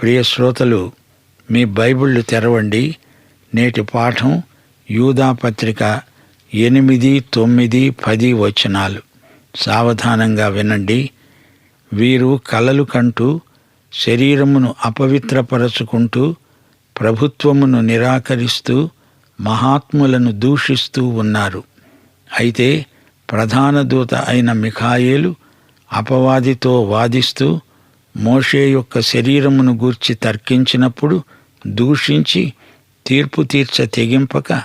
ప్రియ శ్రోతలు మీ బైబిళ్ళు తెరవండి. నేటి పాఠం యూదా పత్రిక ఎనిమిది తొమ్మిది పది వచనాలు. సావధానంగా వినండి. వీరు కలలు కంటూ శరీరమును అపవిత్రపరచుకుంటూ ప్రభుత్వమును నిరాకరిస్తూ మహాత్ములను దూషిస్తూ ఉన్నారు. అయితే ప్రధాన దూత అయిన మిఖాయేలు అపవాదితో వాదిస్తూ మోషే యొక్క శరీరమును గూర్చి తర్కించినప్పుడు దూషించి తీర్పు తీర్చ తెగింపక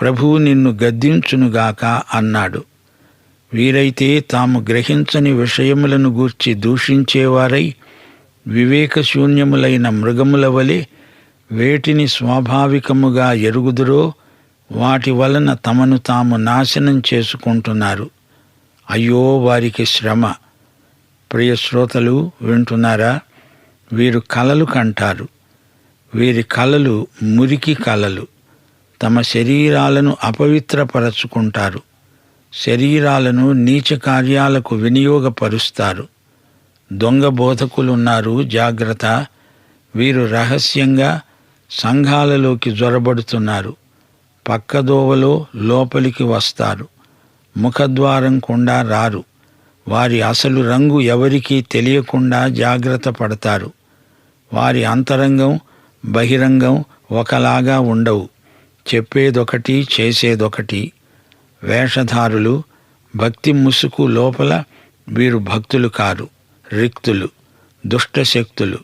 ప్రభువు నిన్ను గద్దించునుగాక అన్నాడు. వీరైతే తాము గ్రహించని విషయములను గూర్చి దూషించేవారై వివేకశూన్యములైన మృగముల వలె వేటిని స్వాభావికముగా ఎరుగుదురో వాటి వలన తమను తాము నాశనం చేసుకుంటున్నారు. అయ్యో వారికి శ్రమ! ప్రియ శ్రోతలు వింటున్నారా? వీరు కలలు కంటారు. వీరి కలలు మురికి కలలు. తమ శరీరాలను అపవిత్రపరచుకుంటారు. శరీరాలను నీచ కార్యాలకు వినియోగపరుస్తారు. దొంగ బోధకులున్నారు జాగ్రత్త. వీరు రహస్యంగా సంఘాలలోకి జొరబడుతున్నారు. పక్కదోవలో లోపలికి వస్తారు. ముఖద్వారం కుండా రారు. వారి అసలు రంగు ఎవరికీ తెలియకుండా జాగ్రత్త పడతారు. వారి అంతరంగం బహిరంగం ఒకలాగా ఉండవు. చెప్పేదొకటి చేసేదొకటి. వేషధారులు భక్తి ముసుగు లోపల వీరు భక్తులు కారు రిక్తులు దుష్టశక్తులు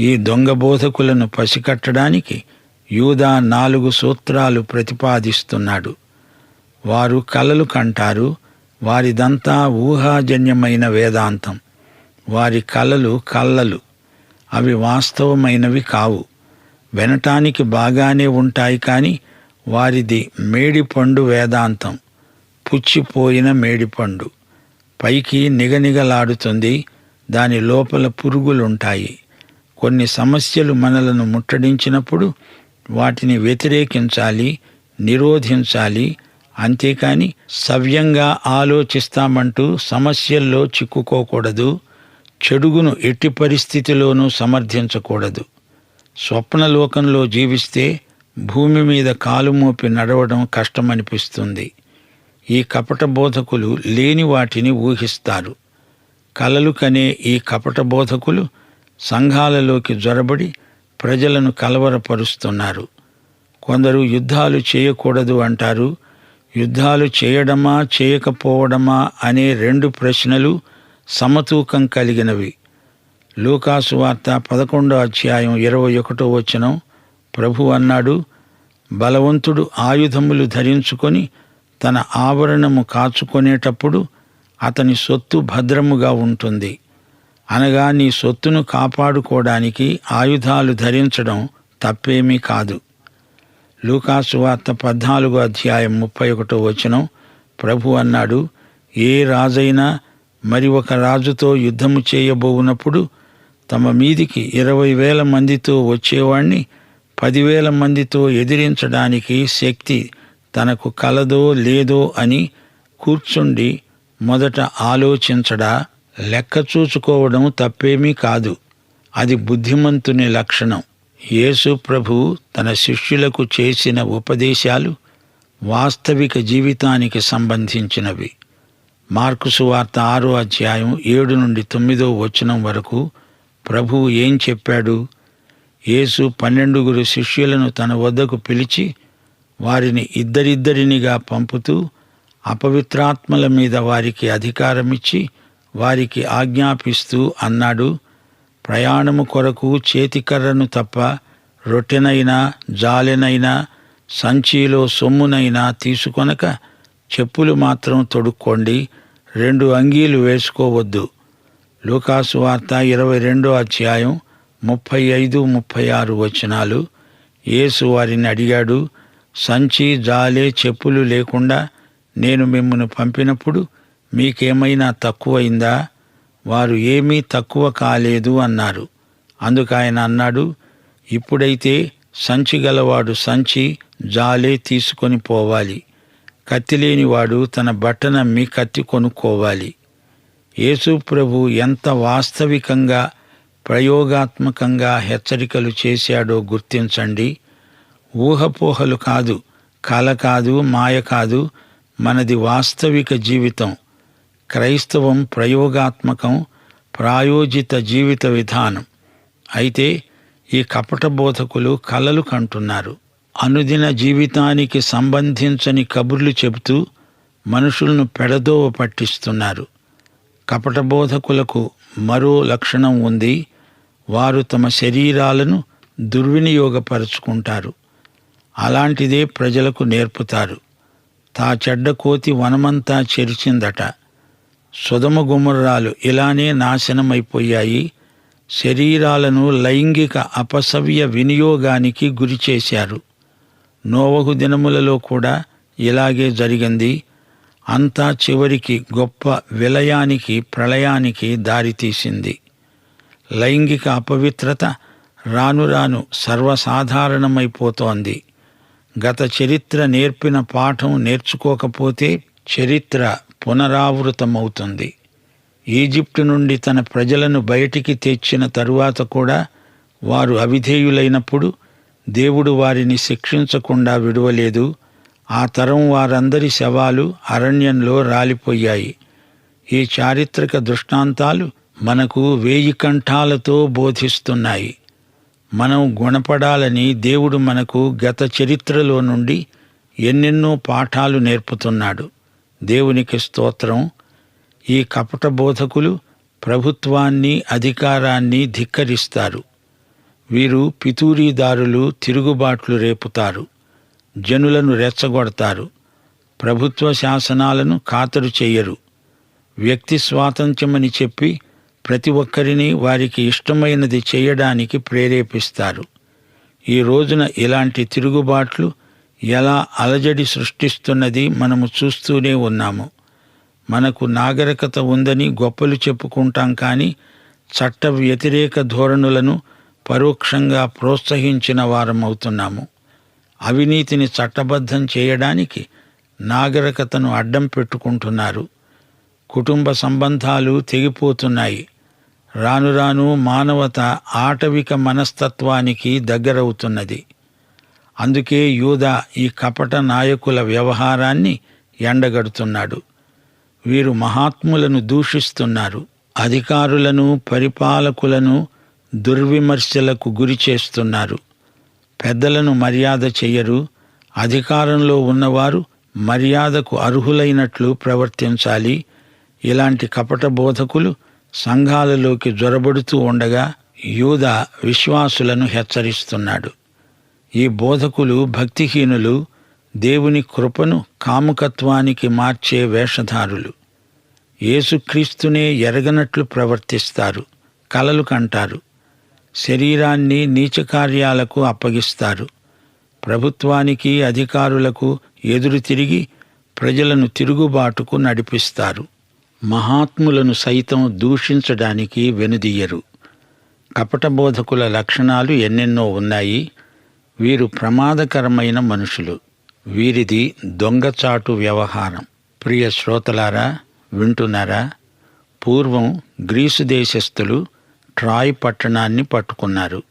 ఈ దొంగ బోధకులను పసికట్టడానికి యూదా నాలుగు సూత్రాలు ప్రతిపాదిస్తున్నాడు. వారు కలలు కంటారు వారిదంతా ఊహాజన్యమైన వేదాంతం. వారి కలలు కళ్ళలు అవి వాస్తవమైనవి కావు. వినటానికి బాగానే ఉంటాయి కానీ వారిది మేడిపండు వేదాంతం. పుచ్చిపోయిన మేడిపండు. పైకి నిగనిగలాడుతుంది. దాని లోపల పురుగులుంటాయి. కొన్ని సమస్యలు మనలను ముట్టడించినప్పుడు వాటిని వ్యతిరేకించాలి నిరోధించాలి అంతేకాని సవ్యంగా ఆలోచిస్తామంటూ సమస్యల్లో చిక్కుకోకూడదు చెడుగును ఎట్టి పరిస్థితిలోనూ సమర్థించకూడదు. స్వప్నలోకంలో జీవిస్తే భూమి మీద కాలు మోపి నడవడం కష్టమనిపిస్తుంది. ఈ కపట బోధకులు లేని వాటిని ఊహిస్తారు. కలలు కనే ఈ కపట బోధకులు సంఘాలలోకి జొరబడి ప్రజలను కలవరపరుస్తున్నారు. కొందరు యుద్ధాలు చేయకూడదు అంటారు యుద్ధాలు చేయడమా చేయకపోవడమా అనే రెండు ప్రశ్నలు సమతూకం కలిగినవి. లూకాసు వార్త పదకొండో అధ్యాయం ఇరవై ఒకటో వచనం ప్రభు అన్నాడు బలవంతుడు ఆయుధములు ధరించుకొని తన ఆవరణము కాచుకొనేటప్పుడు అతని సొత్తు భద్రముగా ఉంటుంది. అనగా నీ సొత్తును కాపాడుకోవడానికి ఆయుధాలు ధరించడం తప్పేమీ కాదు. లూకాసు వార్త పద్నాలుగో అధ్యాయం ముప్పై ఒకటో వచనం. ప్రభు అన్నాడు ఏ రాజైనా మరి ఒక రాజుతో యుద్ధము చేయబోవునప్పుడు తమ మీదికి ఇరవై వేల మందితో వచ్చేవాణ్ణి పదివేల మందితో ఎదిరించడానికి శక్తి తనకు కలదో లేదో అని కూర్చుండి మొదట ఆలోచించడా లెక్క చూసుకోవడం తప్పేమీ కాదు. అది బుద్ధిమంతుని లక్షణం. యేసు ప్రభు తన శిష్యులకు చేసిన ఉపదేశాలు వాస్తవిక జీవితానికి సంబంధించినవి. మార్కు సువార్త ఆరో అధ్యాయం ఏడు నుండి తొమ్మిదో వచనం వరకు ప్రభువు ఏం చెప్పాడు? యేసు పన్నెండుగురు శిష్యులను తన వద్దకు పిలిచి వారిని ఇద్దరిద్దరినిగా పంపుతూ అపవిత్రాత్మల మీద వారికి అధికారమిచ్చి వారికి ఆజ్ఞాపిస్తూ అన్నాడు ప్రయాణము కొరకు చేతికర్రను తప్ప రొట్టెనైనా జాలెనైనా సంచిలో సొమ్మునైనా తీసుకొనక చెప్పులు మాత్రం తొడుక్కోండి రెండు అంగీలు వేసుకోవద్దు. లూకాసు వార్త ఇరవై రెండో అధ్యాయం ముప్పై ఐదు ముప్పై ఆరు వచనాలు. యేసు వారిని అడిగాడు సంచి జాలే చెప్పులు లేకుండా నేను మిమ్మల్ని పంపినప్పుడు మీకేమైనా తక్కువైందా? వారు ఏమీ తక్కువ కాలేదు అన్నారు. అందుకు ఆయన అన్నాడు ఇప్పుడైతే సంచి గలవాడు సంచి జాలే తీసుకొని పోవాలి. కత్తి లేనివాడు తన బట్టనమ్మి కత్తి కొనుక్కోవాలి. యేసు ప్రభు ఎంత వాస్తవికంగా ప్రయోగాత్మకంగా హెచ్చరికలు చేశాడో గుర్తించండి. ఊహపోహలు కాదు కల కాదు మాయ కాదు మనది వాస్తవిక జీవితం. క్రైస్తవం ప్రయోగాత్మకం ప్రాయోజిత జీవిత విధానం. అయితే ఈ కపట బోధకులు కలలు కంటున్నారు. అనుదిన జీవితానికి సంబంధించని కబుర్లు చెబుతూ మనుషులను పెడదోవ పట్టిస్తున్నారు. కపట బోధకులకు మరో లక్షణం ఉంది. వారు తమ శరీరాలను దుర్వినియోగపరుచుకుంటారు. అలాంటిదే ప్రజలకు నేర్పుతారు. తా చెడ్డ కోతి వనమంతా చెరిచిందట. సుధమ గుమర్రాలు ఇలానే నాశనమైపోయాయి. శరీరాలను లైంగిక అపసవ్య వినియోగానికి గురి చేశారు. నోవహు దినములలో కూడా ఇలాగే జరిగింది. అంతా చివరికి గొప్ప విలయానికి ప్రళయానికి దారితీసింది లైంగిక అపవిత్రత రాను రాను సర్వసాధారణమైపోతోంది. గత చరిత్ర నేర్పిన పాఠం నేర్చుకోకపోతే చరిత్ర పునరావృతమవుతుంది. ఈజిప్టు నుండి తన ప్రజలను బయటికి తెచ్చిన తరువాత కూడా వారు అవిధేయులైనప్పుడు దేవుడు వారిని శిక్షించకుండా విడువలేదు. ఆ తరం వారందరి శవాలు అరణ్యంలో రాలిపోయాయి. ఈ చారిత్రక దృష్టాంతాలు మనకు వేయి కంఠాలతో బోధిస్తున్నాయి. మనం గుణపడాలని దేవుడు మనకు గత చరిత్రలో నుండి ఎన్నెన్నో పాఠాలు నేర్పుతున్నాడు. దేవునికి స్తోత్రం. ఈ కపట బోధకులు ప్రభుత్వాన్ని అధికారాన్ని ధిక్కరిస్తారు. వీరు పితూరీదారులు తిరుగుబాట్లు రేపుతారు. జనులను రెచ్చగొడతారు. ప్రభుత్వ శాసనాలను ఖాతరు చెయ్యరు. వ్యక్తి స్వాతంత్ర్యమని చెప్పి ప్రతి ఒక్కరిని వారికి ఇష్టమైనది చేయడానికి ప్రేరేపిస్తారు. ఈ రోజున ఇలాంటి తిరుగుబాట్లు ఎలా అలజడి సృష్టిస్తున్నది మనము చూస్తూనే ఉన్నాము. మనకు నాగరికత ఉందని గొప్పలు చెప్పుకుంటాం కానీ చట్ట వ్యతిరేక ధోరణులను పరోక్షంగా ప్రోత్సహించిన వారమవుతున్నాము. అవినీతిని చట్టబద్ధం చేయడానికి నాగరికతను అడ్డం పెట్టుకుంటున్నారు. కుటుంబ సంబంధాలు తెగిపోతున్నాయి. రాను రాను మానవత ఆటవిక మనస్తత్వానికి దగ్గరవుతున్నది. అందుకే యూదా ఈ కపట నాయకుల వ్యవహారాన్ని ఎండగడుతున్నాడు. వీరు మహాత్ములను దూషిస్తున్నారు అధికారులను పరిపాలకులను దుర్విమర్శలకు గురి చేస్తున్నారు. పెద్దలను మర్యాద చెయ్యరు అధికారంలో ఉన్నవారు మర్యాదకు అర్హులైనట్లు ప్రవర్తించాలి. ఇలాంటి కపట బోధకులు సంఘాలలోకి జొరబడుతూ ఉండగా యూద విశ్వాసులను హెచ్చరిస్తున్నాడు. ఈ బోధకులు భక్తిహీనులు దేవుని కృపను కాముకత్వానికి మార్చే వేషధారులు. యేసుక్రీస్తునే ఎరగనట్లు ప్రవర్తిస్తారు కలలు కంటారు శరీరాన్ని నీచకార్యాలకు అప్పగిస్తారు ప్రభుత్వానికి అధికారులకు ఎదురు తిరిగి ప్రజలను తిరుగుబాటుకు నడిపిస్తారు. మహాత్ములను సైతం దూషించడానికి వెనుదీయరు కపట బోధకుల లక్షణాలు ఎన్నెన్నో ఉన్నాయి. వీరు ప్రమాదకరమైన మనుషులు. వీరిది దొంగచాటు వ్యవహారం. ప్రియ శ్రోతలారా వింటున్నారా? పూర్వం గ్రీసు దేశస్థులు ట్రాయ్ పట్టణాన్ని పట్టుకున్నారు.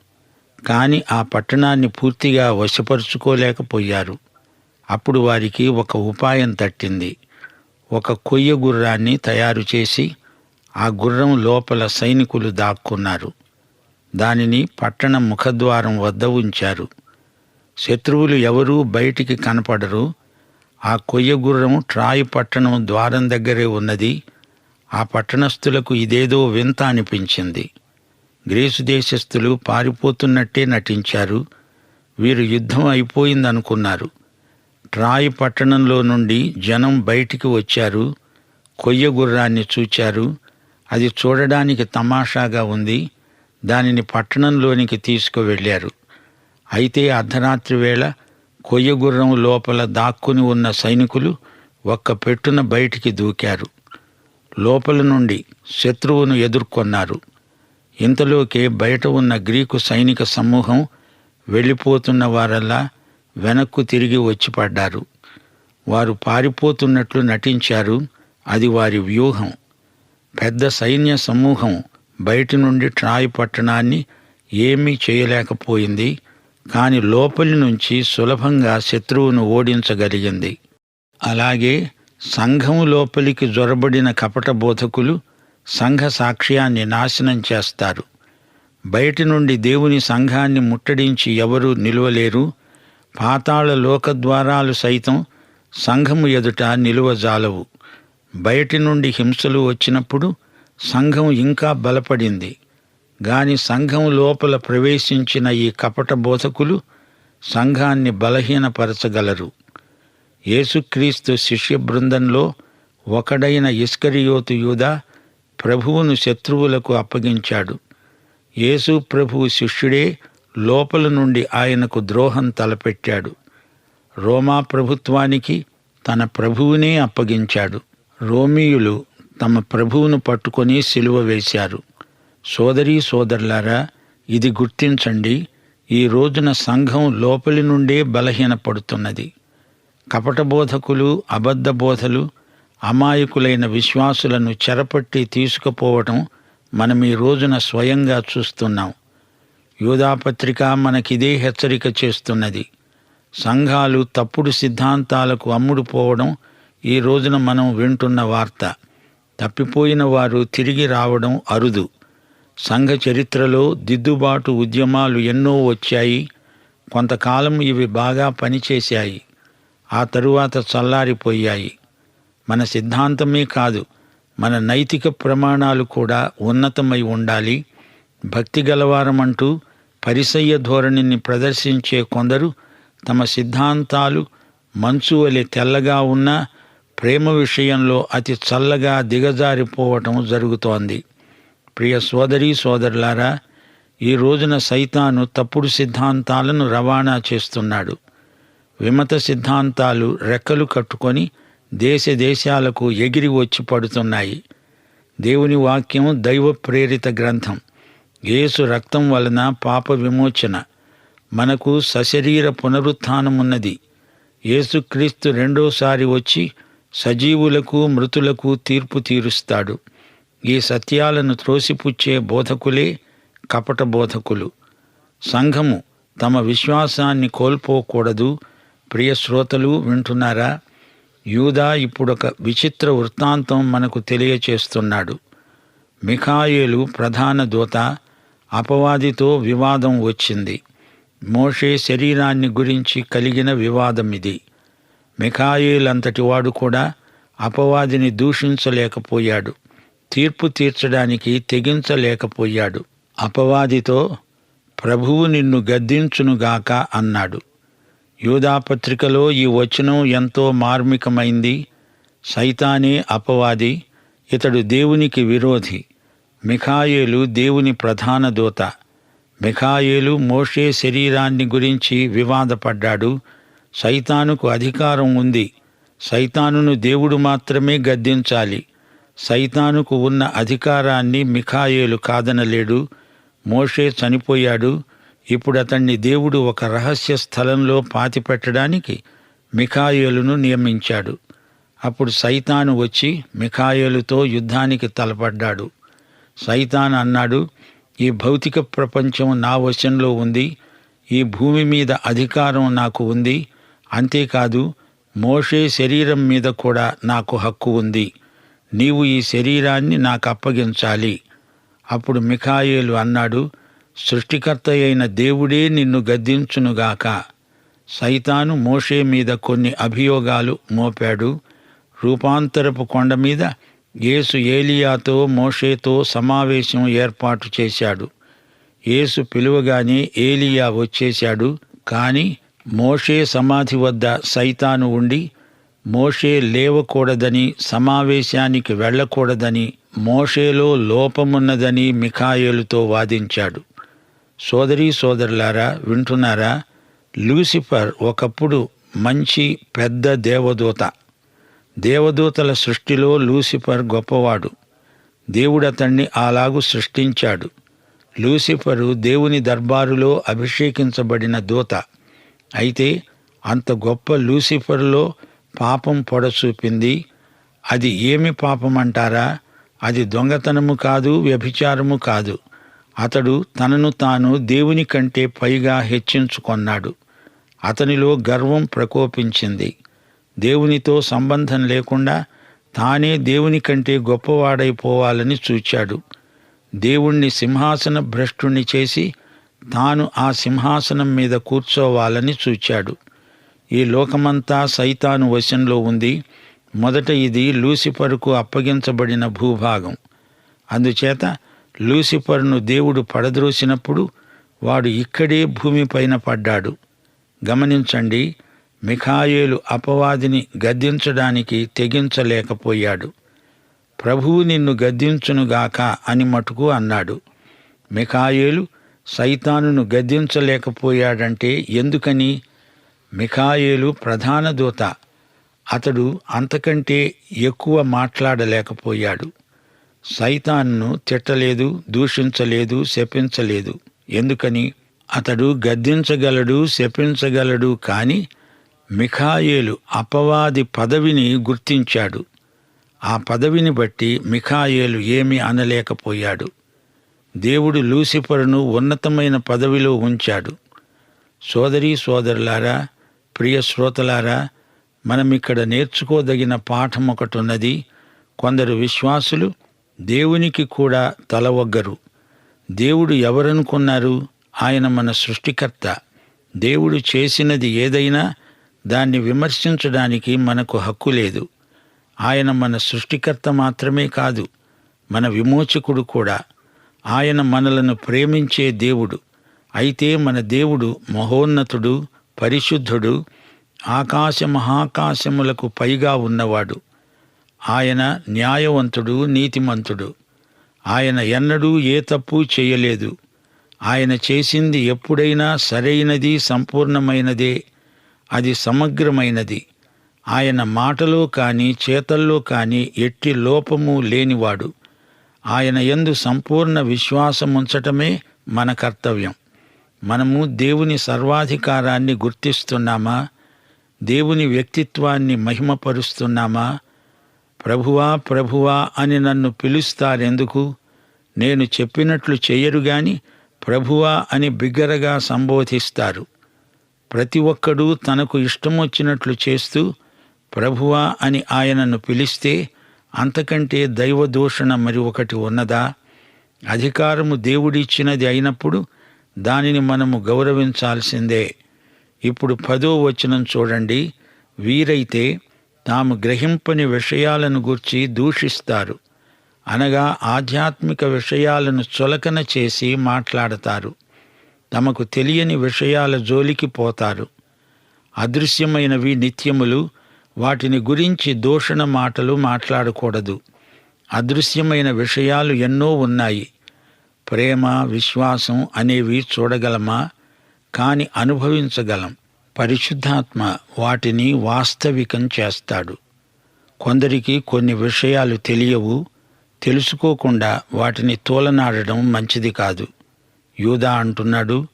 కానీ ఆ పట్టణాన్ని పూర్తిగా వశపరుచుకోలేకపోయారు. అప్పుడు వారికి ఒక ఉపాయం తట్టింది. ఒక కొయ్య గుర్రాన్ని తయారు చేసి ఆ గుర్రం లోపల సైనికులు దాక్కున్నారు. దానిని పట్టణ ముఖద్వారం వద్ద ఉంచారు. శత్రువులు ఎవరూ బయటికి కనపడరు. ఆ కొయ్య గుర్రం పట్టణం ద్వారం దగ్గరే ఉన్నది. ఆ పట్టణస్థులకు ఇదేదో వింత అనిపించింది. గ్రీసు దేశస్థులు పారిపోతున్నట్టే నటించారు. వీరు యుద్ధం అయిపోయిందనుకున్నారు. ట్రాయ్ పట్టణంలో నుండి జనం బయటికి వచ్చారు. కొయ్య గుర్రాన్ని చూచారు. అది చూడడానికి తమాషాగా ఉంది. దానిని పట్టణంలోనికి తీసుకువెళ్ళారు. అయితే అర్ధరాత్రి వేళ కొయ్యగుర్రం లోపల దాక్కుని ఉన్న సైనికులు ఒక్క పెట్టున బయటికి దూకారు. లోపల నుండి శత్రువును ఎదుర్కొన్నారు. ఇంతలోకే బయట ఉన్న గ్రీకు సైనిక సమూహం వెళ్ళిపోతున్న వారల్లా వెనక్కు తిరిగి వచ్చి పడ్డారు. వారు పారిపోతున్నట్లు నటించారు. అది వారి వ్యూహం. పెద్ద సైన్య సమూహం బయటి నుండి ట్రాయ్ పట్టణాన్ని ఏమీ చేయలేకపోయింది. కాని లోపలి నుంచి సులభంగా శత్రువును ఓడించగలిగింది. అలాగే సంఘం లోపలికి జొరబడిన కపట బోధకులు సంఘ సాక్ష్యాన్ని నాశనం చేస్తారు. బయటి నుండి దేవుని సంఘాన్ని ముట్టడించి ఎవరూ నిలువలేరు. పాతాళ లోకద్వారాలు సైతం సంఘము ఎదుట నిలువజాలవు. బయటి నుండి హింసలు వచ్చినప్పుడు సంఘం ఇంకా బలపడింది. గాని సంఘం లోపల ప్రవేశించిన ఈ కపట బోధకులు సంఘాన్ని బలహీనపరచగలరు. యేసుక్రీస్తు శిష్య బృందంలో ఒకడైన ఇస్కరియోతు యూద ప్రభువును శత్రువులకు అప్పగించాడు. యేసు ప్రభువు శిష్యుడే లోపల నుండి ఆయనకు ద్రోహం తలపెట్టాడు. రోమా ప్రభుత్వానికి తన ప్రభువునే అప్పగించాడు. రోమీయులు తమ ప్రభువును పట్టుకొని సిలువ వేశారు. సోదరీ సోదరులారా ఇది గుర్తించండి ఈ రోజున సంఘం లోపలి నుండే బలహీనపడుతున్నది. కపట బోధకులు అబద్ధ బోధలు అమాయకులైన విశ్వాసులను చెరపట్టి తీసుకుపోవటం మనం ఈ రోజున స్వయంగా చూస్తున్నాం. యూధాపత్రిక మనకిదే హెచ్చరిక చేస్తున్నది. సంఘాలు తప్పుడు సిద్ధాంతాలకు అమ్ముడుపోవడం ఈ రోజున మనం వింటున్న వార్త. తప్పిపోయిన వారు తిరిగి రావడం అరుదు. సంఘ చరిత్రలో దిద్దుబాటు ఉద్యమాలు ఎన్నో వచ్చాయి. కొంతకాలం ఇవి బాగా పనిచేశాయి. ఆ తరువాత చల్లారిపోయాయి. మన సిద్ధాంతమే కాదు మన నైతిక ప్రమాణాలు కూడా ఉన్నతమై ఉండాలి. భక్తి గలవారమంటూ పరిసయ్య ధోరణిని ప్రదర్శించే కొందరు తమ సిద్ధాంతాలు మంచు వలె తెల్లగా ఉన్నా ప్రేమ విషయంలో అతి చల్లగా దిగజారిపోవటం జరుగుతోంది. ప్రియ సోదరీ సోదరులారా ఈ రోజున సైతాను తప్పుడు సిద్ధాంతాలను రవాణా చేస్తున్నాడు. విమత సిద్ధాంతాలు రెక్కలు కట్టుకొని దేశ దేశాలకు ఎగిరి వచ్చి పడుతున్నాయి. దేవుని వాక్యం దైవ ప్రేరిత గ్రంథం. యేసు రక్తం వలన పాప విమోచన. మనకు సశరీర పునరుత్నమున్నది యేసుక్రీస్తు రెండోసారి వచ్చి సజీవులకు మృతులకు తీర్పు తీరుస్తాడు. ఈ సత్యాలను త్రోసిపుచ్చే బోధకులే కపట బోధకులు. సంఘము తమ విశ్వాసాన్ని కోల్పోకూడదు. ప్రియ శ్రోతలు వింటున్నారా? యూదా ఇప్పుడొక విచిత్ర వృత్తాంతం మనకు తెలియచేస్తున్నాడు. మిఖాయేలు ప్రధాన దూత అపవాదితో వివాదం వచ్చింది. మోషే శరీరాన్ని గురించి కలిగిన వివాదం ఇది మిఖాయేలంతటి వాడు కూడా అపవాదిని దూషించలేకపోయాడు. తీర్పు తీర్చడానికి తెగించలేకపోయాడు. అపవాదితో ప్రభువు నిన్ను గద్దించునుగాక అన్నాడు. యూదాపత్రికలో ఈ వచనం ఎంతో మార్మికమైంది. సైతానే అపవాది ఇతడు దేవునికి విరోధి. మిఖాయేలు దేవుని ప్రధాన దూత. మిఖాయేలు మోషే శరీరాన్ని గురించి వివాదపడ్డాడు. సైతానుకు అధికారం ఉంది. సైతానును దేవుడు మాత్రమే గద్దించాలి. సైతానుకు ఉన్న అధికారాన్ని మిఖాయేలు కాదనలేడు. మోషే చనిపోయాడు. ఇప్పుడు అతన్ని దేవుడు ఒక రహస్య స్థలంలో పాతిపెట్టడానికి మిఖాయేలును నియమించాడు. అప్పుడు సైతాను వచ్చి మిఖాయేలుతో యుద్ధానికి తలపడ్డాడు. సైతాన్ అన్నాడు ఈ భౌతిక ప్రపంచం నా వశంలో ఉంది. ఈ భూమి మీద అధికారం నాకు ఉంది. అంతేకాదు మోషే శరీరం మీద కూడా నాకు హక్కు ఉంది. నీవు ఈ శరీరాన్ని నాకు అప్పగించాలి అప్పుడు మిఖాయేలు అన్నాడు సృష్టికర్త అయిన దేవుడే నిన్ను గద్దించునుగాక. సైతాను మోషే మీద కొన్ని అభియోగాలు మోపాడు. రూపాంతరపు కొండ మీద యేసు ఏలియాతో మోషేతో సమావేశం ఏర్పాటు చేశాడు. యేసు పిలువగానే ఏలియా వచ్చేశాడు కానీ మోషే సమాధి వద్ద సైతాను ఉండి మోషే లేవకూడదని సమావేశానికి వెళ్ళకూడదని మోషేలో లోపమున్నదని మిఖాయేలుతో వాదించాడు. సోదరీ సోదరులారా వింటున్నారా? లూసిఫర్ ఒకప్పుడు మంచి పెద్ద దేవదూత. దేవదూతల సృష్టిలో లూసిఫర్ గొప్పవాడు. దేవుడు అతన్ని అలాగు సృష్టించాడు. లూసిఫరు దేవుని దర్బారులో అభిషేకించబడిన దూత. అయితే అంత గొప్ప లూసిఫర్లో పాపం పొడచూపింది. అది ఏమి పాపం అంటారా? అది దొంగతనము కాదు వ్యభిచారము కాదు. అతడు తనను తాను దేవుని కంటే పైగా హెచ్చించుకొన్నాడు. అతనిలో గర్వం ప్రకోపించింది. దేవునితో సంబంధం లేకుండా తానే దేవుని కంటే గొప్పవాడైపోవాలని చూచాడు. దేవుణ్ణి సింహాసన భ్రష్టుణ్ణి చేసి తాను ఆ సింహాసనం మీద కూర్చోవాలని చూచాడు. ఈ లోకమంతా సైతాను వశంలో ఉంది. మొదట ఇది లూసిఫర్కు అప్పగించబడిన భూభాగం. అందుచేత లూసిఫర్ను దేవుడు పడద్రోసినప్పుడు వాడు ఇక్కడే భూమిపైన పడ్డాడు. గమనించండి మిఖాయేలు అపవాదిని గద్దించడానికి తెగించలేకపోయాడు. ప్రభువు నిన్ను గద్దించునుగాక అని మటుకు అన్నాడు. మిఖాయేలు సైతానును గద్దించలేకపోయాడంటే ఎందుకని? మిఖాయేలు ప్రధాన దూత. అతడు అంతకంటే ఎక్కువ మాట్లాడలేకపోయాడు. సైతాన్ను తిట్టలేదు దూషించలేదు శపించలేదు. ఎందుకని? అతడు గద్దించగలడు శపించగలడు కాని మిఖాయేలు అపవాది పదవిని గుర్తించాడు. ఆ పదవిని బట్టి మిఖాయేలు ఏమీ అనలేకపోయాడు. దేవుడు లూసిఫరును ఉన్నతమైన పదవిలో ఉంచాడు. సోదరీ సోదరులారా ప్రియ శ్రోతలారా మనమిక్కడ నేర్చుకోదగిన పాఠం ఒకటి ఉన్నది కొందరు విశ్వాసులు దేవునికి కూడా తలవగ్గరు దేవుడు ఎవరనుకున్నారు? ఆయన మన సృష్టికర్త. దేవుడు చేసినది ఏదైనా దాన్ని విమర్శించడానికి మనకు హక్కు లేదు. ఆయన మన సృష్టికర్త మాత్రమే కాదు మన విమోచకుడు కూడా. ఆయన మనలను ప్రేమించే దేవుడు. అయితే మన దేవుడు మహోన్నతుడు పరిశుద్ధుడు ఆకాశ మహాకాశములకు పైగా ఉన్నవాడు. ఆయన న్యాయవంతుడు నీతిమంతుడు. ఆయన ఎన్నడూ ఏ తప్పు చేయలేదు. ఆయన చేసింది ఎప్పుడైనా సరైనది సంపూర్ణమైనదే. అది సమగ్రమైనది. ఆయన మాటలో కానీ చేతల్లో కానీ ఎట్టి లోపము లేనివాడు. ఆయన ఎందు సంపూర్ణ విశ్వాసముంచటమే మన కర్తవ్యం. మనము దేవుని సర్వాధికారాన్ని గుర్తిస్తున్నామా? దేవుని వ్యక్తిత్వాన్ని మహిమపరుస్తున్నామా? ప్రభువా ప్రభువా అని నన్ను పిలుస్తారెందుకు? నేను చెప్పినట్లు చెయ్యరు గాని ప్రభువా అని బిగ్గరగా సంబోధిస్తారు. ప్రతి ఒక్కడూ తనకు ఇష్టమొచ్చినట్లు చేస్తూ ప్రభువా అని ఆయనను పిలిస్తే అంతకంటే దైవదూషణ మరి ఒకటి ఉన్నదా? అధికారము దేవుడిచ్చినది అయినప్పుడు దానిని మనము గౌరవించాల్సిందే. ఇప్పుడు పదో వచనం చూడండి. వీరైతే తాము గ్రహింపని విషయాలను గూర్చి దూషిస్తారు. అనగా ఆధ్యాత్మిక విషయాలను చులకన చేసి మాట్లాడతారు. తమకు తెలియని విషయాల జోలికి పోతారు. అదృశ్యమైనవి నిత్యములు వాటిని గురించి దూషణ మాటలు మాట్లాడకూడదు. అదృశ్యమైన విషయాలు ఎన్నో ఉన్నాయి. ప్రేమ విశ్వాసం అనేవి చూడగలమా? కాని అనుభవించగలం. పరిశుద్ధాత్మ వాటిని వాస్తవికం చేస్తాడు. కొందరికి కొన్ని విషయాలు తెలియవు తెలుసుకోకుండా వాటిని తోలనాడడం మంచిది కాదు. యూదా అంటున్నాడు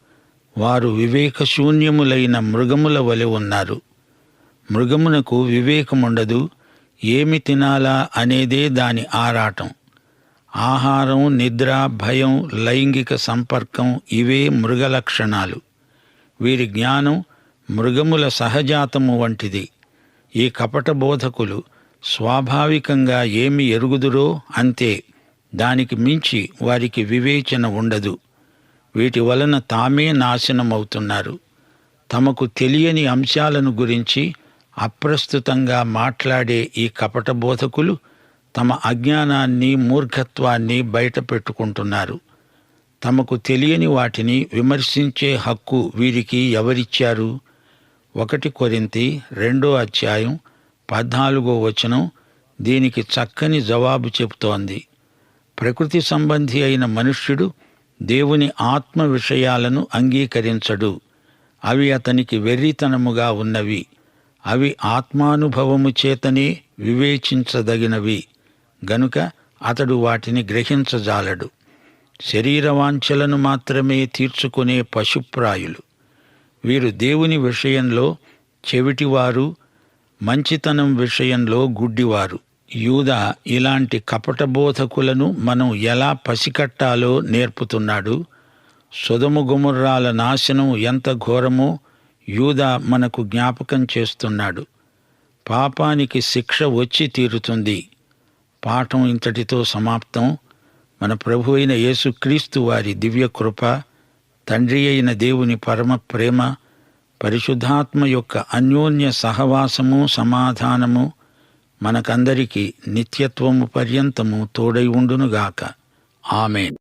వారు వివేకశూన్యములైన మృగముల వలె ఉన్నారు. మృగమునకు వివేకముండదు ఏమి తినాలా అనేదే దాని ఆరాటం. ఆహారం నిద్ర భయం లైంగిక సంపర్కం ఇవే మృగలక్షణాలు. వీరి జ్ఞానం మృగముల సహజాతము వంటిది. ఈ కపట బోధకులు స్వాభావికంగా ఏమి ఎరుగుదురో అంతే. దానికి మించి వారికి వివేచన ఉండదు. వీటి వలన తామే నాశనమవుతున్నారు. తమకు తెలియని అంశాలను గురించి అప్రస్తుతంగా మాట్లాడే ఈ కపట బోధకులు తమ అజ్ఞానాన్ని మూర్ఖత్వాన్ని బయట పెట్టుకుంటున్నారు. తమకు తెలియని వాటిని విమర్శించే హక్కు వీరికి ఎవరిచ్చారు? ఒకటి కొరింతి రెండో అధ్యాయం పద్నాలుగో వచనం దీనికి చక్కని జవాబు చెబుతోంది. ప్రకృతి సంబంధి అయిన మనుష్యుడు దేవుని ఆత్మ విషయాలను అంగీకరించడు. అవి అతనికి వెర్రితనముగా ఉన్నవి. అవి ఆత్మానుభవము చేతనే వివేచించదగినవి. గనుక అతడు వాటిని గ్రహించజాలడు. శరీరవాంఛలను మాత్రమే తీర్చుకునే పశుప్రాయులు. వీరు దేవుని విషయంలో చెవిటివారు మంచితనం విషయంలో గుడ్డివారు. యూద ఇలాంటి కపట బోధకులను మనం ఎలా పసికట్టాలో నేర్పుతున్నాడు. సుధము గుముర్రాల నాశనం ఎంత ఘోరమో యూద మనకు జ్ఞాపకం చేస్తున్నాడు. పాపానికి శిక్ష వచ్చి తీరుతుంది. పాఠం ఇంతటితో సమాప్తం. మన ప్రభు అయిన యేసుక్రీస్తు వారి దివ్య కృప తండ్రి అయిన దేవుని పరమ ప్రేమ పరిశుద్ధాత్మ యొక్క అన్యోన్య సహవాసము సమాధానము మనకందరికీ నిత్యత్వము పర్యంతము తోడై ఉండునుగాక. ఆమెన్.